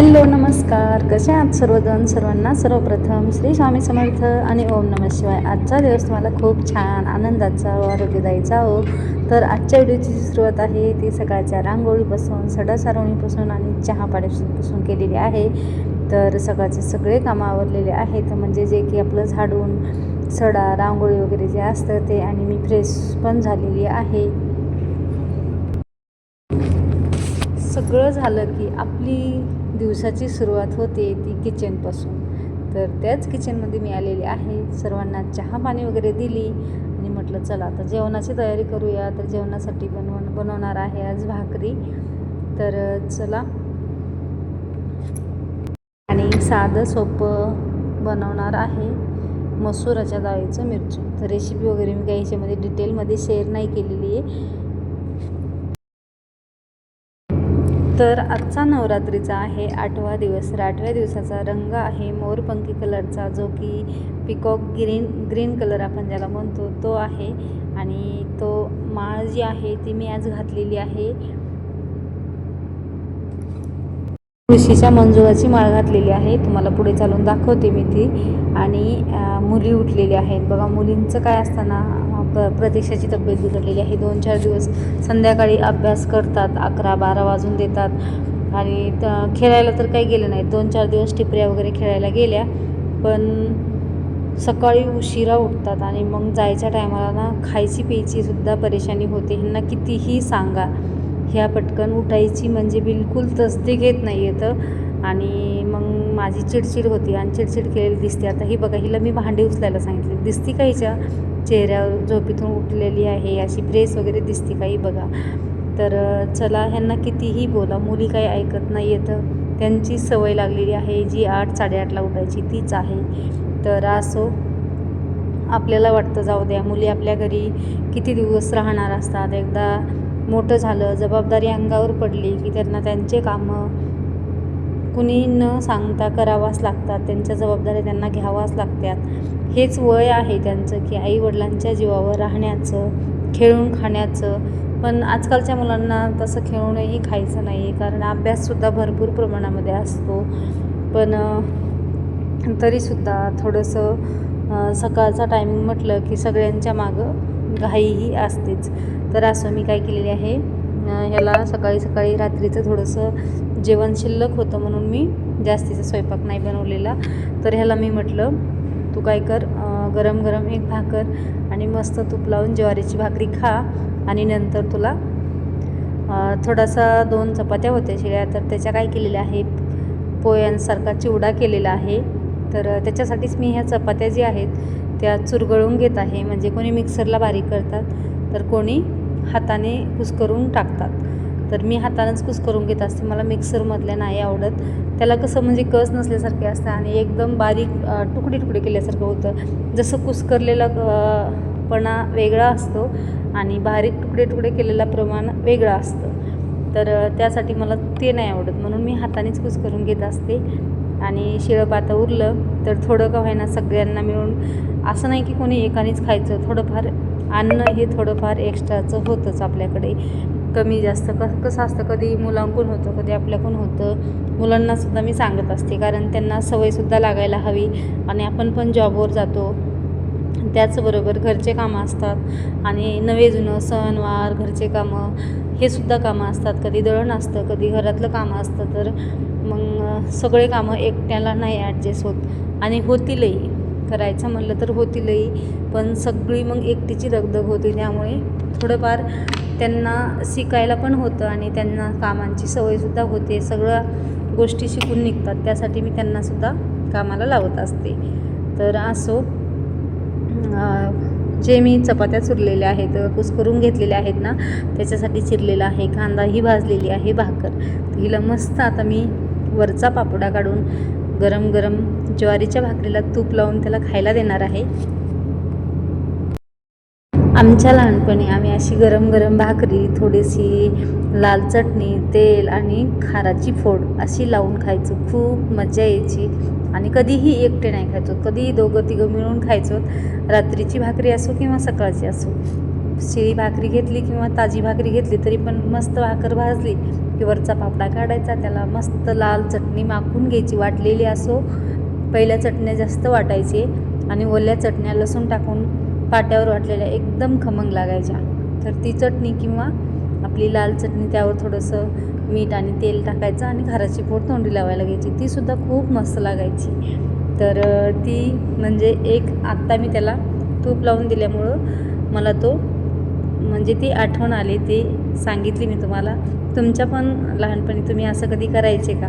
Hello नमस्कार. कसे आहात सर्वजण? सर्वांना सर्वप्रथम श्री स्वामी समर्थ आणि ओम नम शिवाय. आजचा दिवस तुम्हाला खूप छान आनंदाचा व आरोग्यदायीचा हो. तर आजच्या व्हिडिओची जी सुरुवात आहे ती सकाळच्या रांगोळीपासून सडा सारवणीपासून आणि चहा पाण्यापासून केलेली आहे. तर सकाळचे सगळे कामं आवरलेले आहेत. म्हणजे जे की आपलं झाडून सडा रांगोळी वगैरे जे असतं ते आणि मी फ्रेश पण झालेली आहे. सगळं झालं की आपली दिवसाची सुरुवात होते ती किचनपासून. तर त्याच किचनमध्ये मी आलेली आहे. सर्वांना चहा पाणी वगैरे दिली आणि म्हटलं चला आता जेवणाची तयारी करूया. तर जेवणासाठी बनव बनवणार आहे आज भाकरी. तर चला. आणि साधं सोपं बनवणार आहे मसुराच्या डाळीचं मिरची. तर रेसिपी वगैरे मी काही याच्यामध्ये डिटेलमध्ये शेअर नाही केलेली आहे. तर आजचा नवरात्रीचा आहे आठवा दिवस. तर आठव्या दिवसाचा रंग आहे मोरपंखी कलरचा जो की पिकॉक ग्रीन ग्रीन कलर आपण ज्याला म्हणतो तो आहे. आणि तो माळ जी आहे ती मी आज घातलेली आहे. तुळशीच्या मंजुळाची माळ घातलेली आहे. तुम्हाला पुढे चालून दाखवते मी ती. आणि मुली उठलेली आहेत. बघा मुलींचं काय असताना प प्रतीक्षाची तब्येत बिघडलेली आहे. दोन चार दिवस संध्याकाळी अभ्यास करतात. अकरा बारा वाजून देतात. आणि त- खेळायला तर काही गेलं नाही. दोन चार दिवस टिपऱ्या वगैरे खेळायला गेल्या. पण सकाळी उशिरा उठतात आणि मग जायच्या टायमाला ना खायची प्यायची सुद्धा परेशानी होते. ह्यांना कितीही सांगा. ह्या पटकन उठायची म्हणजे बिलकुल तसदी घेत नाही येतं आणि मग माझी चिडचिड होती आणि चिडचिड केलेली दिसते. आता ही बघा हिला मी भांडी उचलायला सांगितली. दिसती का हिच्या चेहऱ्यावर? झोपेतून उठलेली आहे अशी प्रेस वगैरे दिसते काही बघा. तर चला ह्यांना कितीही बोला मुली काही ऐकत नाही येतं त्यांची सवय लागलेली आहे जी आठ साडेआठला उठायची तीच आहे. तर असो आपल्याला वाटतं जाऊ द्या मुली आपल्या घरी किती दिवस राहणार असतात? एकदा मोठं झालं जबाबदारी अंगावर पडली की त्यांना त्यांचे कामं कुणी न सांगता करावाच लागतात त्यांच्या जबाबदाऱ्या त्यांना घ्यावाच लागतात. हेच वय आहे त्यांचं की आईवडिलांच्या जीवावर राहण्याचं खेळून खाण्याचं. पण आजकालच्या मुलांना तसं खेळूनही खायचं नाही आहे कारण अभ्याससुद्धा भरपूर प्रमाणामध्ये असतो. पण तरीसुद्धा थोडंसं सकाळचा टायमिंग म्हटलं की सगळ्यांच्या मागं घाईही असतेच. तर असं मी काय केलेले आहे ह्याला सकाळी सकाळी रात्रीचं थोडंसं जेवण शिल्लक होतं म्हणून मी जास्तीचा स्वयंपाक नाही बनवलेला. तर ह्याला मी म्हटलं तू काय कर गरम गरम एक भाकर आणि मस्त तूप लावून ज्वारीची भाकरी खा आणि नंतर तुला थोडासा दोन चपात्या होत्या शिळ्या. तर त्याच्या काय केलेल्या आहे पोयांसारखा चिवडा केलेला आहे. तर त्याच्यासाठीच मी ह्या चपात्या ज्या आहेत त्या चुरगळून घेत आहे. म्हणजे कोणी मिक्सरला बारीक करतात तर कोणी हाताने कुस्करून टाकतात. तर मी हातानंच कुस्करून घेत असते. मला मिक्सरमधल्या नाही आवडत. त्याला कसं म्हणजे कस नसल्यासारखे असतं आणि एकदम बारीक तुकडे तुकडे केल्यासारखं होतं. जसं कुस्करलेला पणा वेगळा असतो आणि बारीक तुकडे तुकडे केलेला प्रमाण वेगळं असतं. तर त्यासाठी मला ते नाही आवडत. म्हणून मी हातानेच कुस्करून घेत असते. आणि शिळं पातं उरलं तर थोडं का होईना सगळ्यांना मिळून असं नाही की कोणी एकानेच खायचं थोडंफार अन्न हे थोडंफार एक्स्ट्राचं होतंच आपल्याकडे. कमी जास्त क कसं असतं कधी मुलांकून होतं कधी आपल्याकडून होतं. मुलांनासुद्धा मी सांगत असते कारण त्यांना सवयसुद्धा लागायला हवी आणि आपण पण जॉबवर जातो. त्याचबरोबर घरचे कामं असतात आणि नवे जुनं सणवार घरचे कामं हे सुद्धा कामं असतात. कधी दळण असतं कधी घरातलं कामं असतं तर मग सगळे कामं एकट्याला नाही ॲडजस्ट होत. आणि होतीलही. करायचं म्हणलं तर होतीलही. पण सगळी मग एकटीची दगदग होती. त्यामुळे थोडंफार त्यांना शिकायला पण होतं आणि त्यांना कामांची सवयसुद्धा होते. सगळ्या गोष्टी शिकून निघतात. त्यासाठी मी त्यांनासुद्धा कामाला लावत असते. तर असो जे मी चपात्या चुरलेल्या आहेत कुस्करून घेतलेल्या आहेत ना त्याच्यासाठी चिरलेला आहे. कांदा ही भाजलेली आहे भाकर. हिला मस्त आता मी वरचा पापडा काढून गरम गरम ज्वारीच्या भाकरीला तूप लावून त्याला खायला देणार आहे. आमच्या लहानपणी आम्ही अशी गरम गरम भाकरी थोडीशी लाल चटणी तेल आणि खाराची फोड अशी लावून खायचो. खूप मजा यायची. आणि कधीही एकटे नाही खायचो. कधीही दोघं तिघं मिळून खायचो. रात्रीची भाकरी असो किंवा सकाळची असो. शिळी भाकरी घेतली किंवा ताजी भाकरी घेतली तरी पण मस्त भाकर भाजली. वरचा पापडा काढायचा त्याला मस्त लाल चटणी माखून घ्यायची वाटलेली असो. पहिल्या चटण्या जास्त वाटायची आणि ओल्या चटण्या लसूण टाकून पाट्यावर वाटलेल्या एकदम खमंग लागायच्या. तर ती चटणी किंवा आपली लाल चटणी त्यावर थोडंसं मीठ आणि तेल टाकायचं आणि घराची पोट तोंडी लावायला घ्यायची. तीसुद्धा खूप मस्त लागायची. तर ती म्हणजे एक आत्ता मी त्याला तूप लावून दिल्यामुळं मला तो म्हणजे ती आठवण आली ती सांगितली मी तुम्हाला. तुमच्या पण लहानपणी तुम्ही असं कधी करायचे का?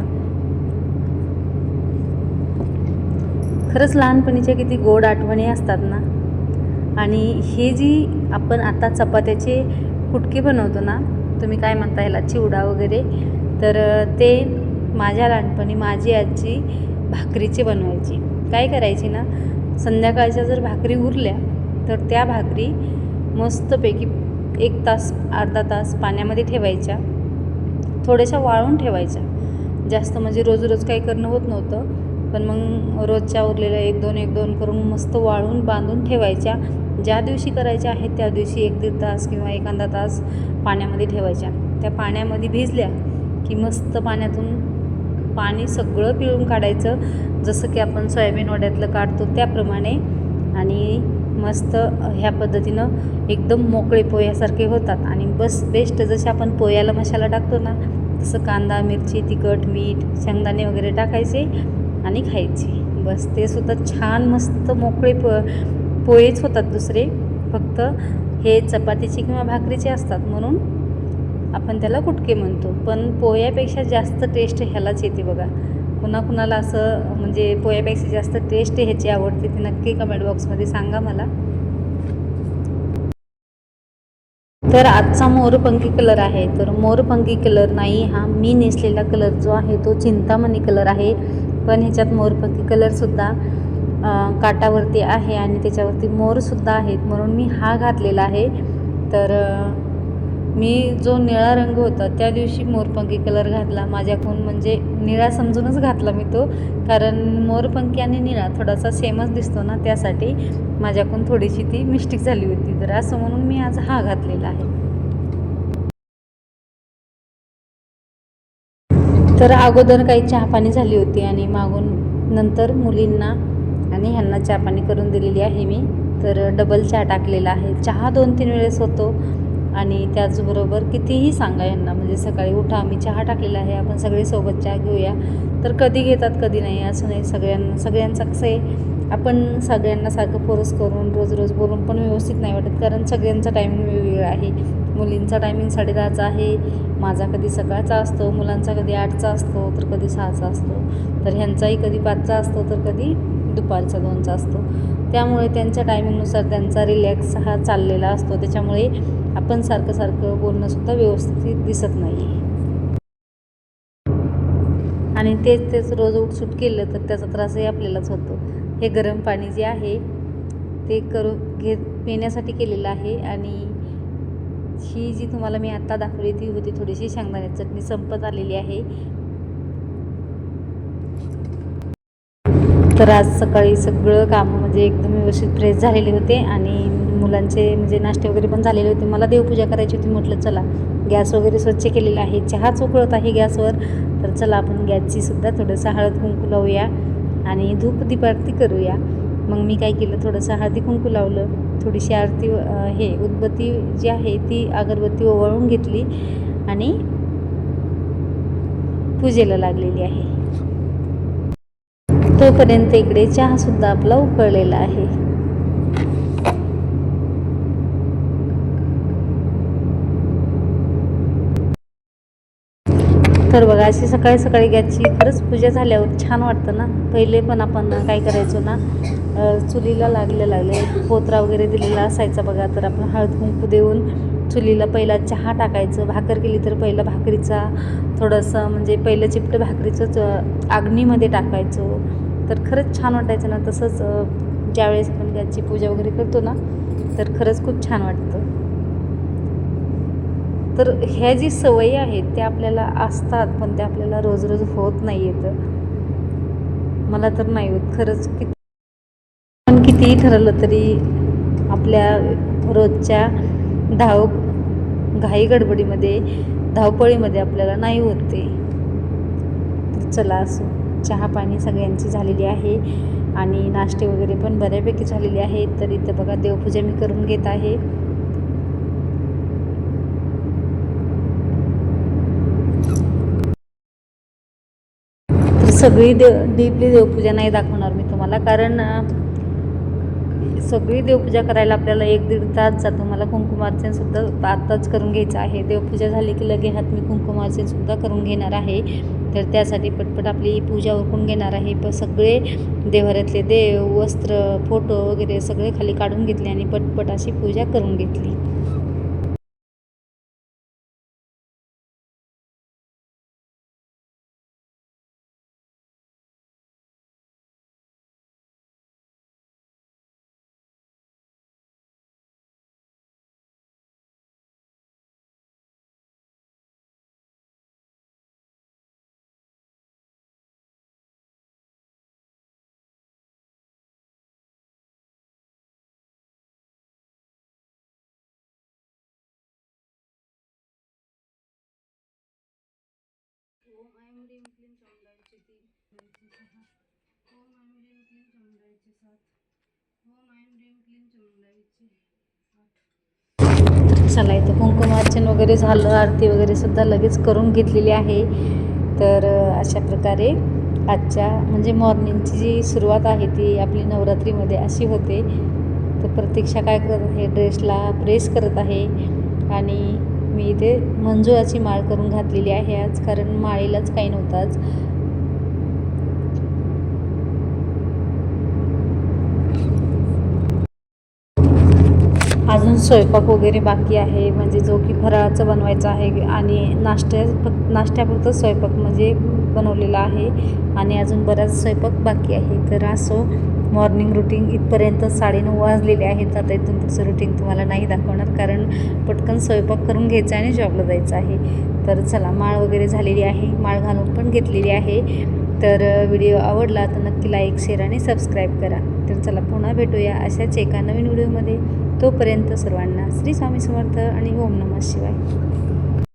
खरंच लहानपणीच्या किती गोड आठवणी असतात ना? आणि हे जी आपण आता चपात्याचे कुटके बनवतो ना तुम्ही काय म्हणता ह्याला चिवडा वगैरे तर ते माझ्या लहानपणी माझी आजी भाकरीचे बनवायची. काय करायची ना संध्याकाळच्या जर भाकरी उरल्या तर त्या भाकरी मस्तपैकी एक तास अर्धा तास पाण्यामध्ये ठेवायच्या. थोड्याशा वाळून ठेवायच्या. जास्त म्हणजे रोज रोज काही करणं होत नव्हतं. पण मग रोजच्या उरलेल्या एक दोन एक दोन करून मस्त वाळून बांधून ठेवायच्या. ज्या दिवशी करायच्या आहेत त्या दिवशी एक दीड तास किंवा एखादा तास पाण्यामध्ये ठेवायच्या. त्या पाण्यामध्ये भिजल्या की मस्त पाण्यातून पाणी सगळं पिळून काढायचं. जसं की आपण सोयाबीन वड्यातलं काढतो त्याप्रमाणे. आणि मस्त ह्या पद्धतीनं एकदम मोकळे पोह्यासारखे होतात. आणि बस बेस्ट जसे आपण पोह्याला मसाला टाकतो ना तसं कांदा मिरची तिखट मीठ शेंगदाणे वगैरे टाकायचे आणि खायचे. बस ते सुद्धा छान मस्त मोकळे प पोहेच होतात दुसरे. फक्त हे चपातीचे किंवा भाकरीचे असतात म्हणून आपण त्याला कुटके म्हणतो. पण पोह्यापेक्षा जास्त टेस्ट ह्यालाच येते बघा. कुणाकुणाला असं म्हणजे पोह्यापेक्षा जास्त टेस्ट ह्याची आवडते ते नक्की कमेंट बॉक्समध्ये सांगा मला. तर आजचा मोरपंखी कलर आहे. तर मोरपंखी कलर नाही हा मी नेसलेला कलर जो आहे तो चिंतामणी कलर आहे. पण ह्याच्यात मोरपंखी कलरसुद्धा काटावरती आहे आणि त्याच्यावरती मोरसुद्धा आहेत. म्हणून मी हा घातलेला आहे. तर मी जो निळा रंग होता त्या दिवशी मोरपंखी कलर घातला. माझ्याकडून म्हणजे निळा समजूनच घातला मी तो. कारण मोरपंखी आणि निळा थोडासा सेमच दिसतो ना त्यासाठी माझ्याकडून थोडीशी ती मिस्टेक झाली होती. तर असं म्हणून मी आज हा घातलेला आहे. तर अगोदर काही चहापाणी झाली होती आणि मागून नंतर मुलींना आणि ह्यांना चहापाणी करून दिलेली आहे मी. तर डबल चहा टाकलेला आहे. चहा दोन तीन वेळेस होतो. आणि त्याचबरोबर कितीही सांगा यांना म्हणजे सकाळी उठा आम्ही चहा टाकलेला आहे आपण सगळे सोबत चहा घेऊया. तर कधी घेतात कधी नाही असं नाही. सगळ्यांना सगळ्यांचं कसं आहे आपण सगळ्यांना सारखं फोरस करून रोज रोज बोलून पण व्यवस्थित नाही वाटत. कारण सगळ्यांचा टायमिंग वेगवेगळा आहे. मुलींचा टायमिंग साडेदहाचा आहे. माझा कधी सकाळचा असतो मुलांचा कधी आठचा असतो तर कधी सहाचा असतो. तर ह्यांचाही कधी पाचचा असतो तर कधी दुपारचा दोनचा असतो. त्यामुळे त्यांच्या टायमिंगनुसार त्यांचा रिलॅक्स हा चाललेला असतो. त्याच्यामुळे आपण सारखं सारखं बोलणंसुद्धा व्यवस्थित दिसत नाही आणि तेच तेच रोज उठसूट केलं तर त्याचा त्रासही आपल्यालाच होतो. हे गरम पाणी जे आहे ते करू घे पिण्यासाठी केलेलं आहे आणि ही जी तुम्हाला मी आत्ता दाखवली ती होती थोडीशी शेंगदाण्याची चटणी संपत आलेली आहे. तर आज सकाळी सगळं कामं म्हणजे एकदम व्यवस्थित फ्रेश झालेले होते आणि मुलांचे म्हणजे नाश्ते वगैरे पण झालेले होते. मला देवपूजा करायची होती. म्हटलं चला गॅस वगैरे स्वच्छ केलेला आहे. चहाच उकळत आहे गॅसवर. तर चला आपण गॅसची सुद्धा थोडंसं हळद कुंकू लावूया आणि धूप दीपारती करूया. मग मी काय केलं? थोडंसं हळदी कुंकू लावलं. थोडीशी आरती हे उदबत्ती जी आहे ती अगरबत्ती ओवाळून घेतली आणि पूजेला लागलेली आहे. तोपर्यंत इकडे चहासुद्धा आपला उकळलेला आहे. तर बघा अशी सकाळी सकाळी गॅसची खरंच पूजा झाल्यावर छान वाटतं ना. पहिले पण आपण काय करायचो ना चुलीला लागले लागले पोत्रा वगैरे दिलेला असायचा बघा. तर आपण हळद कुंकू देऊन चुलीला पहिला चहा टाकायचं. भाकर केली तर पहिला भाकरीचा थोडंसं म्हणजे पहिलं चिपटं भाकरीचंच अग्नीमध्ये आग्नीमध्ये टाकायचो. तर खरंच छान वाटायचं ना. तसंच ज्यावेळेस आपण गॅसची पूजा वगैरे करतो ना तर खरंच खूप छान वाटतं. तर ह्या जी सवयी आहेत त्या आपल्याला असतात पण त्या आपल्याला रोज रोज होत नाही येतं मला तर नाही होत. खरंच किती पण कितीही ठरवलं तरी आपल्या रोजच्या धाव घाई गडबडीमध्ये धावपळीमध्ये आपल्याला नाही होत ते. तर चला असो. चहा पाणी सगळ्यांची झालेली आहे आणि नाश्ते वगैरे पण बऱ्यापैकी झालेले आहेत. तर इथं बघा देवपूजा मी करून घेत आहे तर सगळी देव डीपली देवपूजा नाही दाखवणार मी तुम्हाला. कारण सगळी देवपूजा करायला आपल्याला एक दीड तास जातो. मला कुंकुमार्चनसुद्धा आत्ताच करून घ्यायचं आहे. देवपूजा झाली की लगे हात मी कुंकुमार्चनसुद्धा करून घेणार आहे. तर त्यासाठी पटपट आपली पूजा उरकून घेणार आहे. प सगळे देवाऱ्यातले देव वस्त्र फोटो वगैरे सगळे खाली काढून घेतले आणि पटपट अशी पूजा करून घेतली. ओम उकलीन ह्रीं तीन. हो ऐं उकलीन क्लीं सात. हो ऐं उकलीन क्लीं आठ. चला इथं कुंकुमार्चन वगैरे झालं आरती वगैरे सुद्धा लगेच करून घेतलेली आहे. तर अशा प्रकारे आजच्या म्हणजे मॉर्निंगची जी सुरुवात आहे ती आपली नवरात्रीमध्ये अशी होते. तर प्रतीक्षा काय करत आहे ड्रेसला प्रेस करत आहे. आणि मी इथे मंजुळाची माळ करून घातलेली आहे आज कारण माळीलाच काही नव्हताच अजून स्वयंपाक वगैरे बाकी आहे म्हणजे जो की फराळाचं बनवायचा आहे आणि नाश्त्या फक्त नाश्त्यापुरतं स्वयंपाक म्हणजे बनवलेला आहे आणि अजून बराच स्वयंपाक बाकी आहे. तर असो मॉर्निंग रुटीन इथपर्यंत साडेनऊ वाजलेले आहेत. आता इथून पुढचं रुटीन तुम्हाला नाही दाखवणार कारण पटकन स्वयंपाक करून घ्यायचा आणि जॉबला जायचं आहे. तर चला माळ वगैरे झालेली आहे. माळ घालून पण घेतलेली आहे. तर व्हिडिओ आवडला तर नक्की लाईक शेअर आणि सबस्क्राईब करा. तर चला पुन्हा भेटूया अशाच एका नवीन व्हिडिओमध्ये तोपर्यंत सर्वांना श्री स्वामी समर्थ आणि ओम नमः शिवाय.